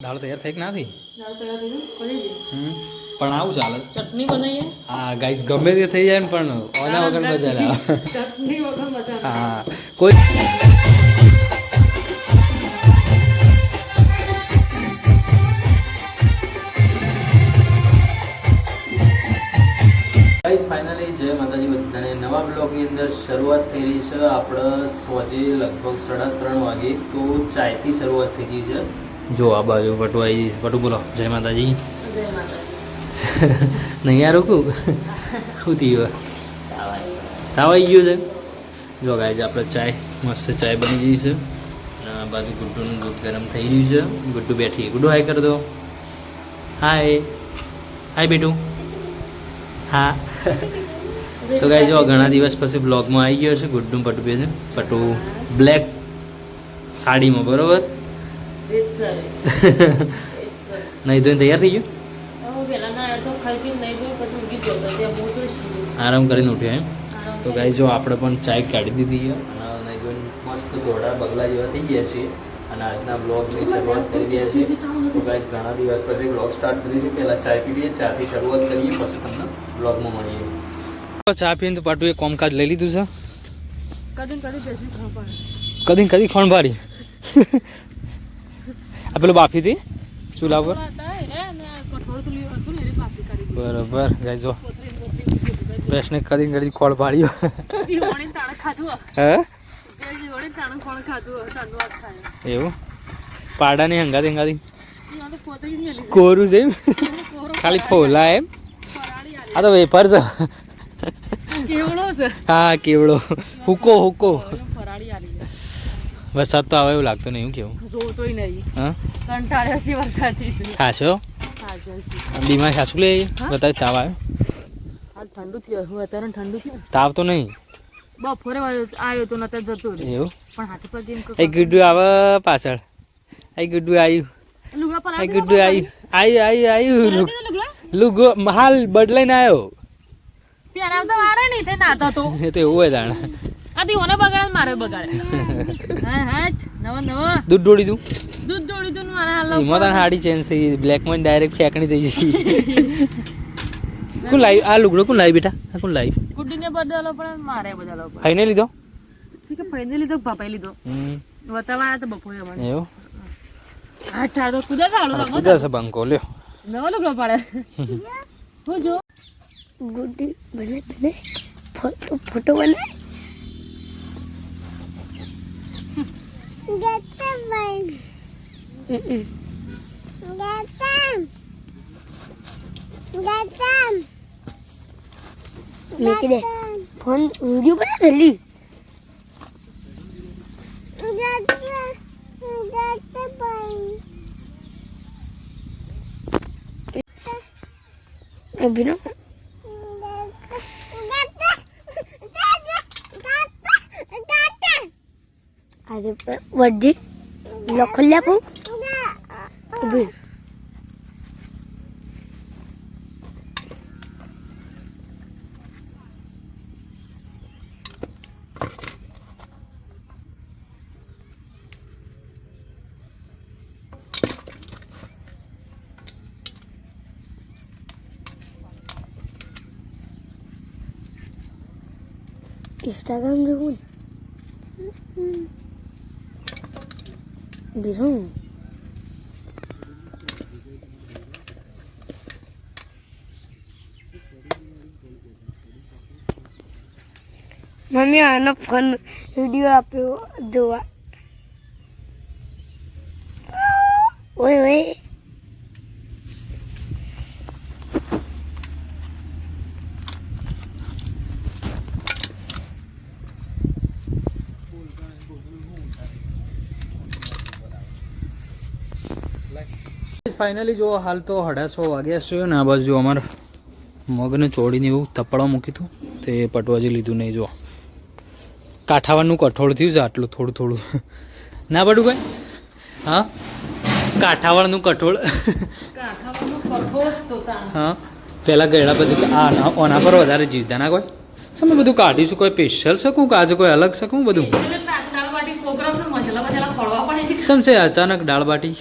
દાળ તૈયાર થઈ કે ના થઈ? દાળ તૈયાર થઈ ગઈ. કરી દે હમ. પણ આવું ચાલે. ચટણી બનાવીએ? હા ગાઈસ ગમે તે થઈ જાય ને પણ ઓના વગર મજા ના આવે. ચટણી. વગર મજા હા કોઈ ગાઈસ ફાઇનલી જય માતાજી બધાને નવા બ્લોગની અંદર શરૂઆત થઈ રહી છે. આપણે સોજે લગભગ સાડા ત્રણ વાગે તો ચાયથી શરૂઆત થઈ ગઈ છે. જો આ બાજુ પટુ આવી પટુ બોલો. જય માતાજી. નહીં યાર રોકું? શું થયું તાવ આવ્યો. આવી ગયો છે. જો ગાય છે આપણે ચાય, મસ્ત ચાય બની ગઈ છે. આ બાજુ ગુડ્ડુનું દૂધ ગરમ થઈ રહ્યું છે. ગુડ્ડુ બેઠી ગુડ્ડુ હાય કરી દો. હાય. હાય બેટું. હા. તો ગાય જો ઘણા દિવસ પછી બ્લોગમાં આવી ગયો છે. ગુડ્ડુ પટુ બે પટુ બ્લેક સાડીમાં, બરોબર. નહીં ધોઈને તૈયાર થઈ ગયું. આરામ કરીને ઉઠ્યો એમ? તો ગાઈ જો આપણે પણ ચાય કાઢી દીધી અને નહીં જોઈને મસ્ત ઘોડા બગલા જેવા થઈ ગયા છીએ અને આજના બ્લોગની શરૂઆત કરી રહ્યા છીએ. તો ગાઈસ ઘણા દિવસ પછી બ્લોગ સ્ટાર્ટ કરી છે પહેલાં ચાય પી લઈએ ચાથી શરૂઆત કરીએ પછી તમને બ્લોગમાં મળીએ. ચા પીને તો પાટું એ કોમકાજ લઈ લીધું છે. કદી કદી ખણ ભારી આ પેલું બાફી હતી? ચૂલા પર ને ને. બરોબર. ગાઈ જો. ને દીધી. બેસને કદી કદી ખોળ પાડ્યો. હે. એવું? પાડાની હંગાતી હંગાતી? જ કોરું છે એમ? ખાલી ખોલા એમ? આ તો વેપાર છે. હા કેવડો. હુકો હુકો. ફરાળી. વરસાદ તો આવે એવું લાગતું નહીં કેવું? જોતોય નહીં. હા? કંટાળ્યો છે વરસાદથી. ખાશો? બીમાર ખાસું લે? બતાવી તાવ આવે? ઠંડુ થયું હું અત્યારે ઠંડુ થયું. તાવ તો નહીં? બપોરે આવ્યો તો નતર જતો એવું? પણ હાથે પર જેમ એ ગુડ્ડુ આવે પાછળ. આ ગુડ્ડુ આવ્યું પલાળી ગુડ્ડુ આવ્યું આવ્યું આવ્યું આવ્યું લુગો હાલ બદલાઈને આવ્યો વારે નહીં નાતો તો. એ તો એવું હોય તાણ. આથી ઓને બગાડે મારે બગાડે. હા હા નવા નવા. દૂધ ઢોળી દઉં. દૂધ દોડી દઉં મારા હાલો એમાં તાણ હાડી છે બ્લેક બ્લેકમાં ડાયરેક્ટ ફેંકણી થઈ ગઈ કોણ લાવી? આ લુગડો કોણ લાવી બેટા? આ કોણ ને ગુડ્ડીને બદલો પણ મારે બદલો ખાઈને લીધો? કે ફાઈને લીધો પાપાએ લીધો? હમ. બતાવવા તો બપોરે મને એવું? હા ઠા તો કુદા ચાલો રમો કુદા છે બંકો લ્યો. નવો લુગડો પાડે. હું જો ગુડી બને બને ફોટો ફોટો બને? મૂકી દે ફોન વીડિયો બના જલ્દી અભિનો આજે વડજી લખલ્યા કું ઊભી ઇન્સ્ટાગ્રામ જોવું ને બીજું મમ્મી આનો ફોન વીડિયો આપ્યો જોવા ઓય ઓય ફાઇનલી જો હાલ તો અઢારસો વાગ્યા છે ને આ બાજુ અમારે મગને ચોળીને એવું તપડવા મૂકી હતું. તે પટવાજી લીધું નહીં જો કાઠાવાળનું કઠોળ થયું છે આટલું થોડું થોડું. ના પડું ભાઈ હા? કાઠાવાળનું કઠોળ? હા? પહેલાં ગયેલા બધું આ ના- આના પર વધારે જીવતા ના કોઈ? તમે બધું કાઢીશું કોઈ સ્પેશિયલ શકું કે આજે કોઈ અલગ શકું બધું? એટલે દાળ બાટી પ્રોગ્રામ ને મસાલા બસાલા ખોળવા પડે છે સમ છે અચાનક દાળ બાટી.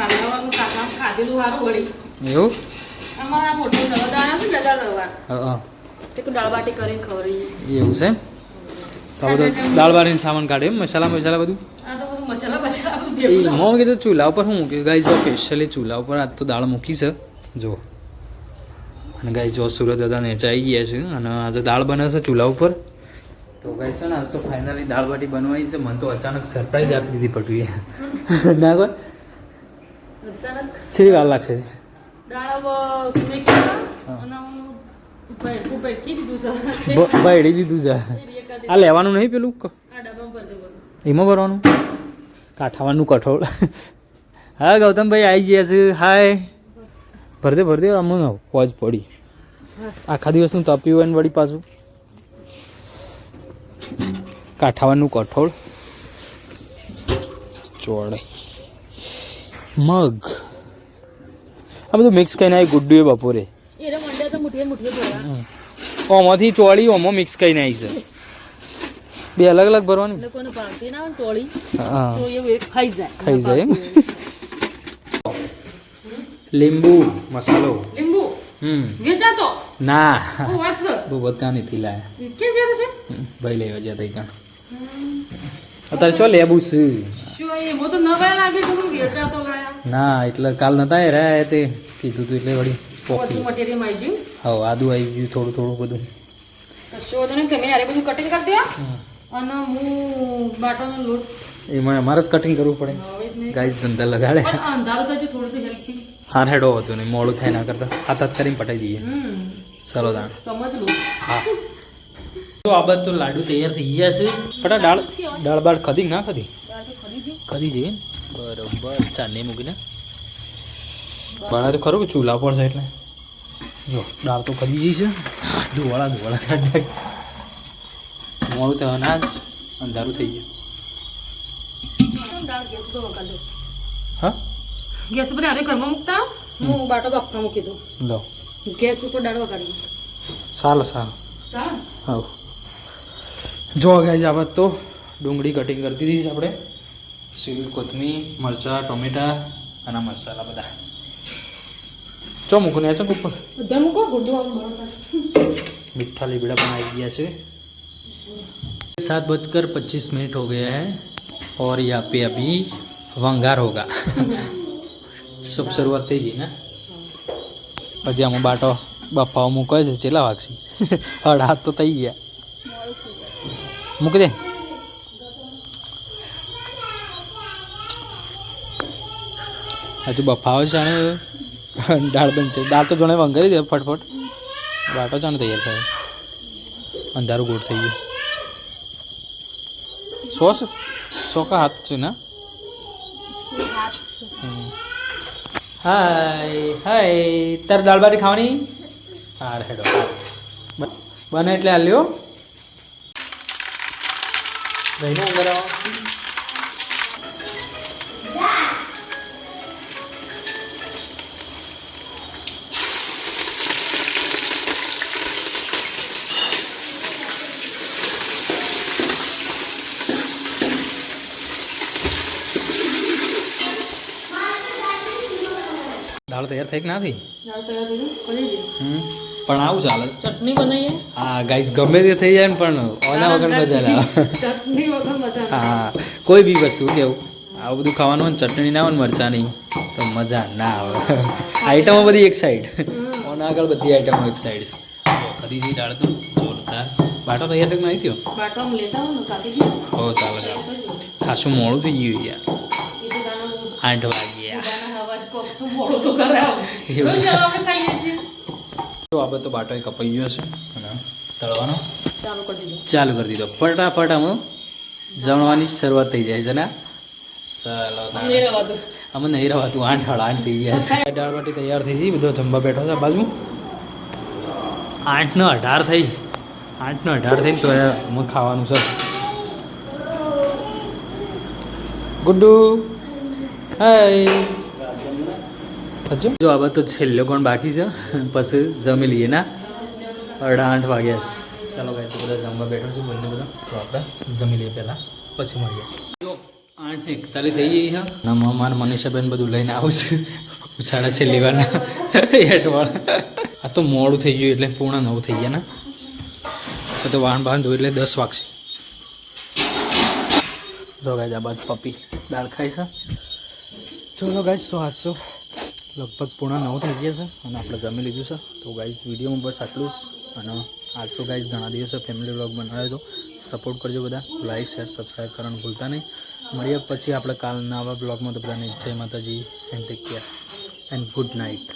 સાંજવાનું કાકા ખાધેલું સારું વળી. એવું? અમારા મોટો રવા છે ને રવા. હા હા તે દાળ બાટી કરીને ખવડાવી. એવું છે એમ? તો દાળ બારીને સામાન કાઢે એમ મસાલા મસાલા બધું? આ તો બધું મસાલા બધું કીધું ચૂલા ઉપર હું મૂક્યું? ગાઈ જો સ્પેશિયલી ચૂલા ઉપર આજ તો દાળ મૂકી છે. જો. અને ગાઈ જો સુરત દાદા નેચાઈ ગયા છે અને આજે દાળ બનાવશે છે ચૂલા ઉપર. તો ગાઈ છે ને આજ તો ફાઇનલી દાળ બાટી બનવાની છે. મને તો અચાનક સરપ્રાઈઝ આપી દીધી પટવીએ ના કોઈ? છેલ્લી વાર લાગશે. ભેટકી દીધું છે? આ લેવાનું નહીં પેલું. એમાં ભરવાનું? કાઠાવાનું કઠોળ. હા ગૌતમભાઈ આવી ગયા છે. હાય. ભરતે દે ભર દે અમને પડી. આખા દિવસનું તપ્યું હોય ને વળી પાછું. કાઠાવાનું કઠોળ. ચોળાઈ. મગ. આ બધું મિક્સ કરીને આવી ગુડ્ડુએ બપોરે. ઓમાંથી ચોળી ઓમાં મિક્સ કરીને આવી છે. બે અલગ અલગ ભરવાની? હા. ખાઈ જાય. એમ? લીંબુ મસાલો. લીંબુ? હમ. વેચાતો ના. હું બહુ બધા નથી લાયા કેમ જતો છે? ભાઈ લેવા જતા કાં. અત્યારે ચો લેબુ છે? તો નવા લાગે તો વેચાતો લાયા ના એટલે કાલ નતા રહ્યા તે. કીધું તું એટલે વળી બધું પોકી મટીરિયલ આવી ગયું? હવે આદુ આવી ગયું થોડું થોડું બધું. કશો નહીં તમે યારે બધું કટિંગ કરી દો અને હું બાટાનો લોટ એમાં અમારે જ કટિંગ કરવું પડે. ગાઈસ ધંધા લગાડે. અંધારું થાય થોડું તો હેલ્પથી હાર હેડો હતું નહીં મોડું થાય ના કરતા. હાથ હાથ કરીને પટાઈ દઈએ. ચાલો સમજ લો. હા. તો આ તો લાડુ તૈયાર થઈ ગયા છે. દાળ. દાળ બાળ ખધી ના ખધી? ખધી જઈએ બરોબર. ચાંદની મૂકીને. બના તો ખરું કે ચૂલા પડશે એટલે. જો દાળ તો કરી જઈ છે. ધોવાળા ધોવાળા. કાઢ. મોડું તો અનાજ અંધારું થઈ ગયું. હા? ગેસ ઉપર હારે ઘરમાં મૂકતા? હું બાટો બાફવા મૂકી દઉં. લો. ગેસ ઉપર દાળ વગાડી સારું સારું હા જો ગાઈઝ આપણે તો ડુંગળી કટિંગ કરી દીધી છે આપણે. સીલ કોથમીર મરચાં ટોમેટા અને આ મસાલા બધા ચો મૂકું ને છે ઉપર બધા મૂકો ગુડું આમ બરોબર मीठा लीबड़ा પણ આવી ગયા છે सात बजकर पच्चीस मिनट हो गया है और यहाँ पे अभी वंगार होगा सब શરૂઆત થઈ ગઈ ને પછી આમાં બાટો બફાવો મૂકો છે ચેલા વાગશી હળ હાથ તો થઈ ગયા મૂકી દે હજુ બફાવો છે અને દાળ બનશે. દાળ તો જોણે વંગારી દે, ફટફટ. વાટો ચાને તૈયાર થાય. અંધારું ગોળ થઈ ગયું. સોસ? સો કા હાથ છે ના? હાય હાય. તારે દાળ બાટી ખાવાની? હા હેડો. બને એટલે આ લ્યો દહીંનો ઉંગરાવો દાળ તૈયાર થઈ કે ના થઈ? દાળ તૈયાર થઈ ગઈ કરી દે હમ પણ આવું ચાલે. ચટણી બનાવીએ? હા ગાઈસ ગમે તે થઈ જાય ને પણ ઓના વગર મજા ના આવે. ચટણી વગર મજા હા કોઈ બી વસ્તુ કેવું આવું બધું ખાવાનું હોય ને ચટણી ના હોય ને મરચાં નહીં તો મજા ના આવે. આઈટમો બધી એક સાઈડ ઓના આગળ બધી આઈટમો એક સાઈડ છે. ખરીદી દાળ તો જોરદાર. બાટો તૈયાર થઈ નાખી થયો? બાટો લેતા ને કાપી દો હો ચાલે ચાલે. ખાસું મોડું થઈ ગયું યાર. આઠ વાગ્યા. કોક તો ખાઈએ છીએ આ બધો બાટો એ કપાઈ ગયો છે અને તળવાનો ચાલુ કરી દીધું. ચાલુ કરી દીધો ફટાફટ આમાં જમવાની શરૂઆત થઈ જાય છે ને. ચાલો અમે નહીં રવાતું આઠ હળ આઠ થઈ ગયા છે. દાળ બાટી તૈયાર થઈ ગઈ બધો જમવા બેઠો છે બાજુ. આઠ ને અઢાર થઈ. આઠ ને અઢાર થઈ તો હું ખાવાનું છે. ગુડ્ડુ. હાય. હજુ? જો આ બધું છેલ્લો કોણ બાકી છે, પછી જમી લઈએ. ના? અઢા આઠ વાગ્યા છે. ચાલો કાંઈ તો બધા જમવા બેઠો છું, બંને બધા. તો આપણે જમી લઈએ પહેલાં, પછી મળીએ. જો, આઠ એકતાલીસ થઈ ગઈ છે. અને મારા મનીષાબેન બધું લઈને આવું છું. ઉછાળા છે લેવાના હેઠવાળ. આ તો મોડું થઈ ગયું એટલે પૂર્ણ નવ થઈ ગયા ને. તો વાહન બહાન ધોયું એટલે દસ વાગશે. જો ગાય આ બાદ પપ્પી દાળ ખાય છે. ચલો ગાય તો આઠસો લગભગ પૂર્ણ નવ થઈ ગયા છે અને આપણે જમી લીધું છે. તો ગાઈઝ વિડીયોમાં બસ આટલું જ અને આઠસો ગાઈઝ ઘણા દિવસે ફેમિલી વ્લોગ બનાવ્યો તો સપોર્ટ કરજો બધા. લાઈક શેર સબસ્ક્રાઈબ કરવાનું ભૂલતા નહીં. મળીએ પછી આપણે કાલના આવા બ્લોગમાં તો બધાને જય માતાજી. And take care and good night